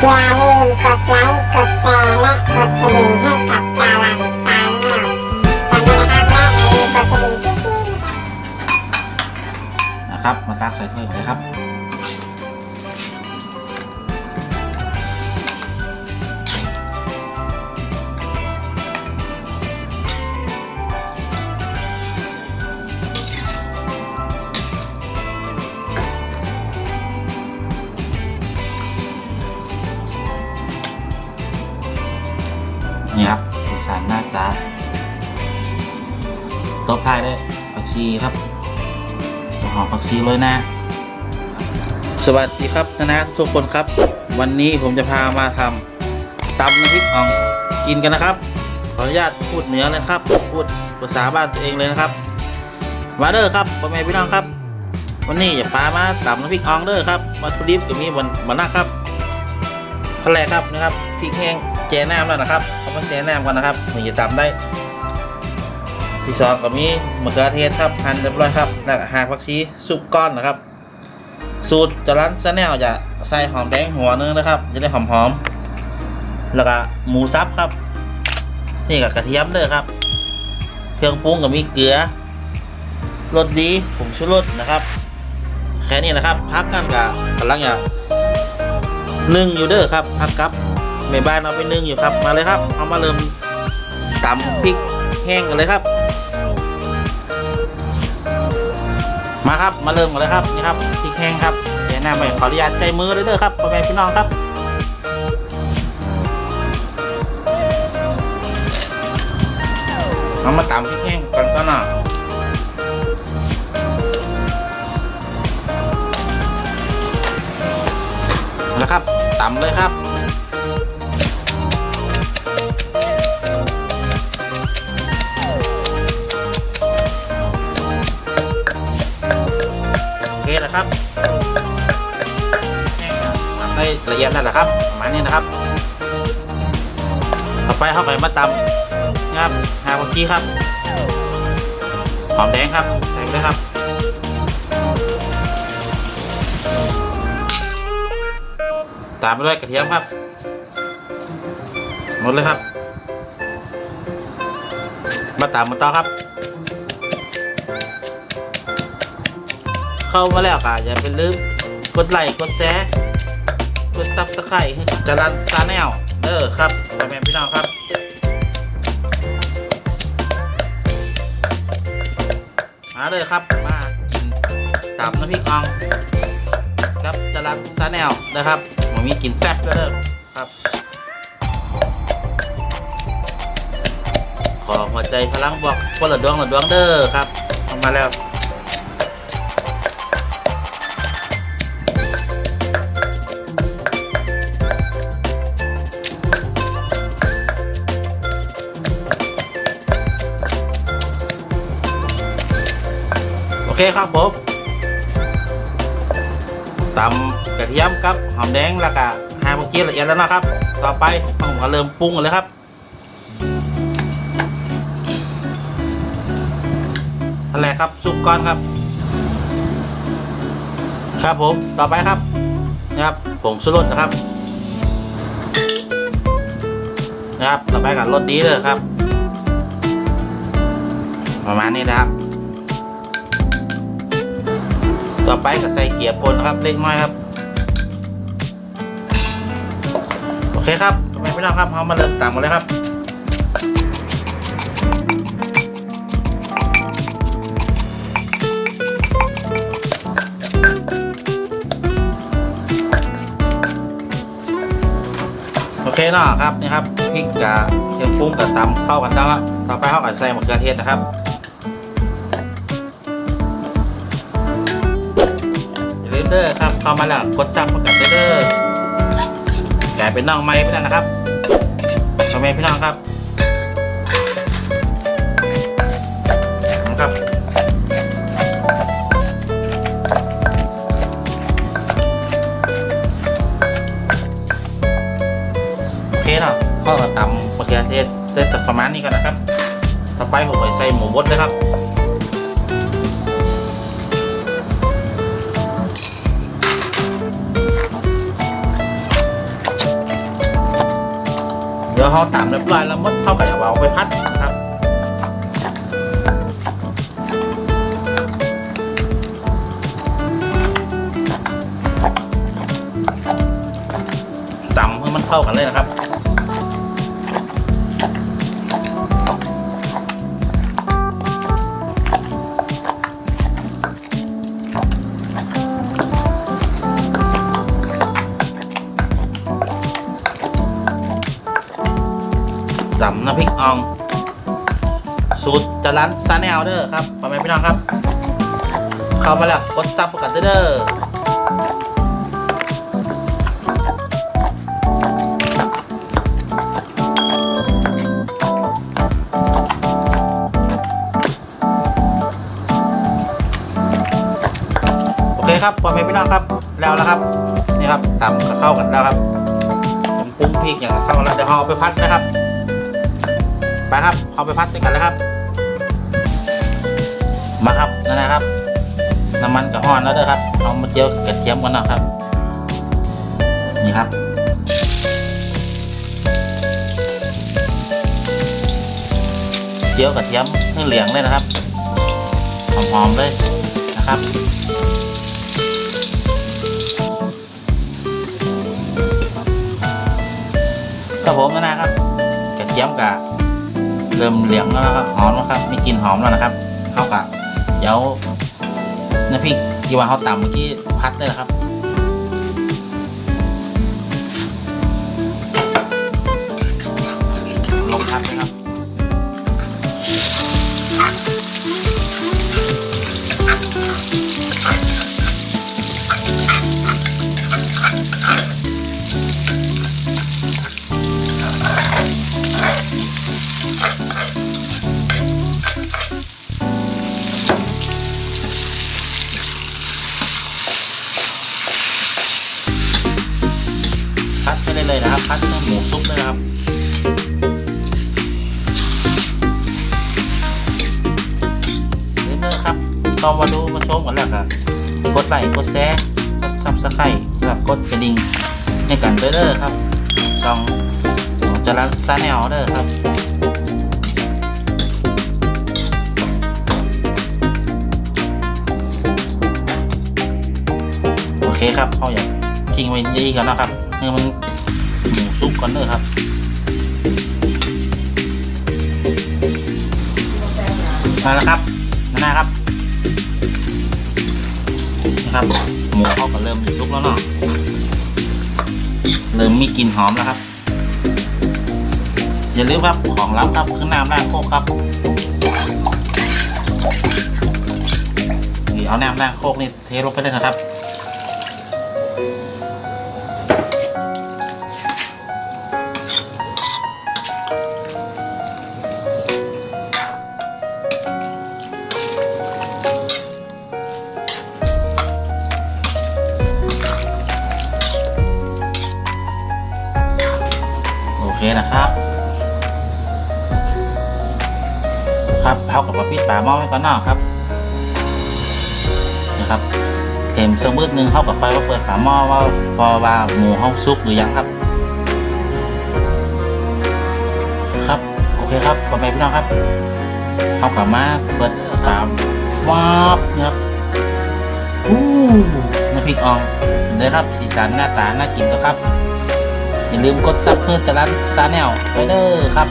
อย่าลืมกดไลค์กดแชร์และกดกระดิ่งให้กับตาราสายแนวจำไว้นะครับและอย่าลืมกดกระดิ่งกิ๊กๆนะครับมาตักใส่ถ้วยก่อนเลยครับ ท้ายด้ผักชีครับหัวหอมผักชีเลยนะ สวัสดีครับนะนะทุกคนครับ วันนี้ผมจะพามาทำตำน้ำพริกอ่องกินกันนะครับ ขออนุญาตพูดเหนือเลยครับ พูดภาษาบ้านตัวเองเลยนะครับมาเด้อครับพ่อแม่พี่น้องครับ วันนี้อย่าพามาตำน้ำพริกอ่องเด้อครับวัตถุดิบก็มีวันวันนาครับขั้นแรกครับนะครับพริกแห้งแจน้ำแล้วนะครับเอามาแช่น้ำก่อนนะครับถึงจะตำได้ ที่สองก็มีมะเขือเทศครับหั่นเรียบร้อยครับแล้วก็หากผักชีซุปก้อนนะครับ สูตรจรันซแนวจะใส่หอมแดงหัวนึงนะครับ จะได้หอมหอมๆแล้วก็หมูสับครับ นี่กับกระเทียมเลยครับ เครื่องปรุงก็มีเกลือรสดีผงชูรสนะครับแค่นี้นะครับพักกันกับกำลังอย่างนึ่งอยู่เด้อครับพักกับแม่บ้านเอาไปนึ่งอยู่ครับมาเลยครับ เอามาเริ่มตำพริกแห้งกันเลยครับ มาครับมาเริ่มกันเลยครับนี่ครับพริกแห้งครับเจ๊หน้าไปขออนุญาตใจมือเลยเด้อครับพ่อแม่พี่น้องครับเอามาตำพริกแห้งกันก่อนหน่อยแล้วครับตำเลยครับ นะครับแห้งครับทำได้ละเอียดแล้วนะครับประมาณนี้นะครับ ต่อไปเข้าไปมาตำนะครับหาผักชีครับหอมแดงครับใส่ไปเลยครับตามไปด้วยกระเทียมครับหมดเลยครับ มาตามมาต่อครับ เข้ามาแล้วค่ะอย่าไปลืมกดไลค์กดแชร์กดซับสไครต์ให้จรันซาแนลเออครับพ่อแม่พี่น้องครับมาเลยครับมากินตับน้ำพริกอ่องครับจรันซาแนลนะครับมันมีกลิ่นแซ่บแล้วเด้อครับ ขอหัวใจพลังบวกคนละดวงละดวงเด้อครับมาแล้ว เคครับผมตำกระเทียมครับหอมแดงแล้วก็หาเมื่อกี้ละเอียดแล้วนะครับ ต่อไปผมก็เริ่มปรุงกันเลยครับอันแรครับซุปก้อนครับ ครับผมต่อไปครับนะครับผงชูรสนะครับนะครับต่อไปกับรสดีเลยครับ ประมาณนี้นะครับ ไปก็ใส่เกียร์ปนนะครับเล็กน้อยครับโอเคครับทำไมไม่ต้องครับเอามาเริ่มตามกันเลยครับโอเคเนาะครับนี่ครับพริกกับเครื่องปรุงกับตำเข้ากันได้แล้วต่อไปเขาก็ใส่มะเขือเทศนะครับ เด้อครับเข้ามาแล้วกดซับประกันเด้อกลายเป็นน้องใหม่พี่น้องนะครับพ่อแม่พี่น้องครับนะครับโอเคเนาะพ่อก็ตำมะเขือเทศได้ประมาณนี้กันนะครับ ต่อไปผมไปใส่หมูบดเลยครับ ดี๋ยวเขาตามเรียบร้อยแล้วมดเข้ากับจะเอาไปพัดนะครับตำให้มันเข้ากันเลยนะครับ ตำน้ำพริกอ่อง สูตรจรันซาแนลเด้อครับพ่อแม่พี่น้องครับ เข้ามาแล้วกดซับกันเด้อโอเคครับพ่อแม่พี่น้องครับแล้วแล้วครับนี่ครับตำเข้ากันแล้วครับผมปรุงพริกอย่างเข้ากันแล้วเดี๋ยวเราเอาไปพัดนะครับ ไปครับเอาไปพัดด้วยกันเลยครับ มาครับนั่นนะครับ น้ำมันกระห้อนแล้วเด้อครับเอามาเจียวกระเทียมกันนะครับ นี่ครับเจียวกระเทียมให้เหลืองเลยนะครับหอมๆเลยนะครับครับผมนะนะครับกระเทียมกะ เริ่มเหลืองแล้วนะครับหอมแล้วครับมีกลิ่นหอมแล้วนะครับเข้ากับเดี๋ยวน้ำพริกที่ว่าเขาตำเมื่อกี้พัดได้แล้วครับ มูซุปนะครับเรื่อยๆครับตอนมาดูมาชมกันแล้วครับกดไลค์กดแชร์กดซับสไครต์แล้วกดกระดิ่งให้กันเด้อครับช่องของจรันซาแนลเด้อครับโอเคครับเขาอยากทิ้งไว้ดีกันนะครับให้มัน ซุปก่อนเด้อครับมาแล้วครับนั่นนะครับนะครับหมูเขาก็เริ่มซุปแล้วเนาะเริ่มมีกลิ่นหอมแล้วครับ อย่าลืมครับของลับครับคือน้ำล้างโคกครับนี่เอาน้ำล้างโคกนี่เทลงไปเลยนะครับ ว่าปิดฝาหม้อไว้ก่อนนาะครับนะครับเห็นสมืดหนึ่งเท่ากับไฟว่าเปิดฝาหม้อว่าพอว่าหมูห้องซุกหรือยังครับ ครับโอเคครับพ่อแม่พี่น้องครับเท่ากับมาเปิดฝาฟ้าบนะครับอู้น้ำพริกอ่องเลยครับสีสันหน้าตาน่ากินก็ครับอย่าลืมกดซับเพื่อจะรันซาแนลไปเด้อครับ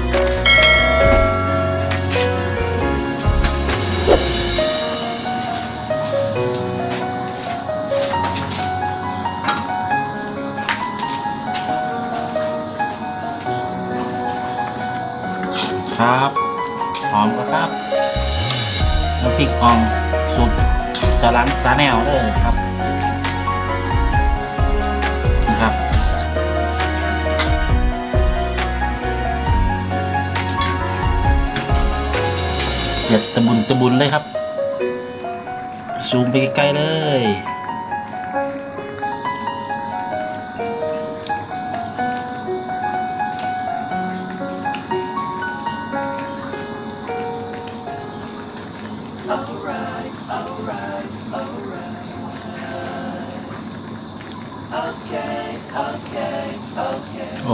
ครับหอมก็ครับน้ำพริกอ่องสูตรจะรันซาแนลเด้อครับนะครับเดือดตะบุนตะบุนเลยครับซูมไปใกล้ๆเลย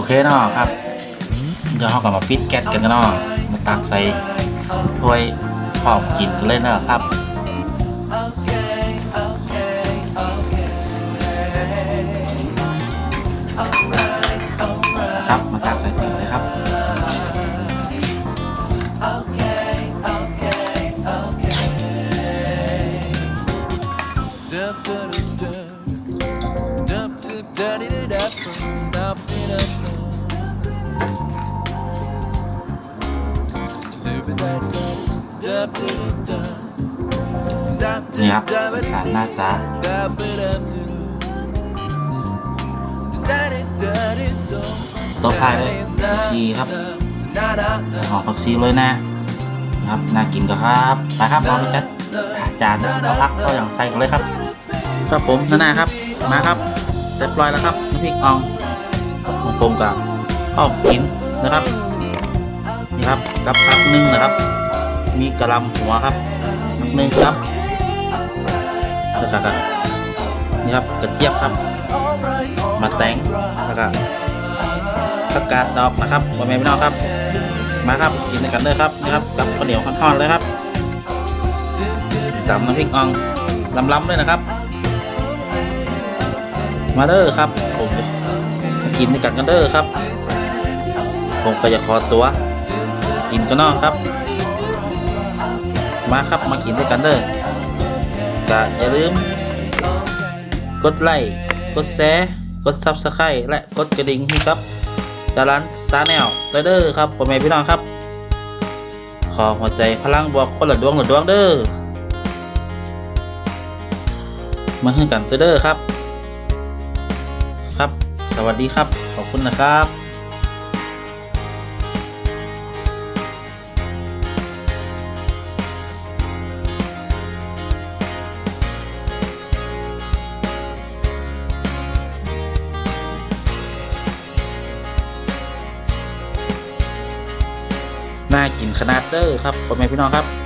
เคเนาะครับ เดี๋ยวเราก็มาปิดแก๊สกันกันเนาะมาตักใส่ถ้วยพร้อมกินกันเลยนะครับ นี่ครับสีสันหน้าตาโต๊ะพายเลยผักชีครับหอมผักชีเลยนะครับน่ากินก็ครับไปครับเราไปจัดถาดจานเราพักเข้าอย่างใส่กันเลยครับ ครับผมนานาครับมาครับเรียบร้อยแล้วครับน้ำพริกอ่องของผมกับอ้อมกินนะครับนี่ครับกับผักนึ่งนะครับ มีกระลำหัวครับหนึ่งครับแล้วก็นี่ครับกระเจี๊ยบครับ มาแตงแล้วก็ผักกาดดอกนะครับบะหมี่พี่น้องครับ มาครับกินกันเลยครับนี่ครับกับข้าวเหนียวทอดเลยครับตำน้ำพริกอ่องล้ำๆเลยนะครับ มาเด้อครับผมกินด้วยกันกันเด้อครับ ผมก็จะขอตัว กินกันเนอกครับ มาครับมากินด้วยกันเด้อก็อย่าลืม กดไลค์กดแชร์กดซับสไครต์และกดกระดิ่งให้ครับจารันซาแนลเด้อครับพ่อแม่พี่น้องครับ ขอหัวใจพลังบวกคนละดวงละดวงเด้อมาให้กันเด้อครับ ครับ สวัสดีครับ ขอบคุณนะครับ ขนาดเตอร์ครับพ่อแม่พี่น้องครับ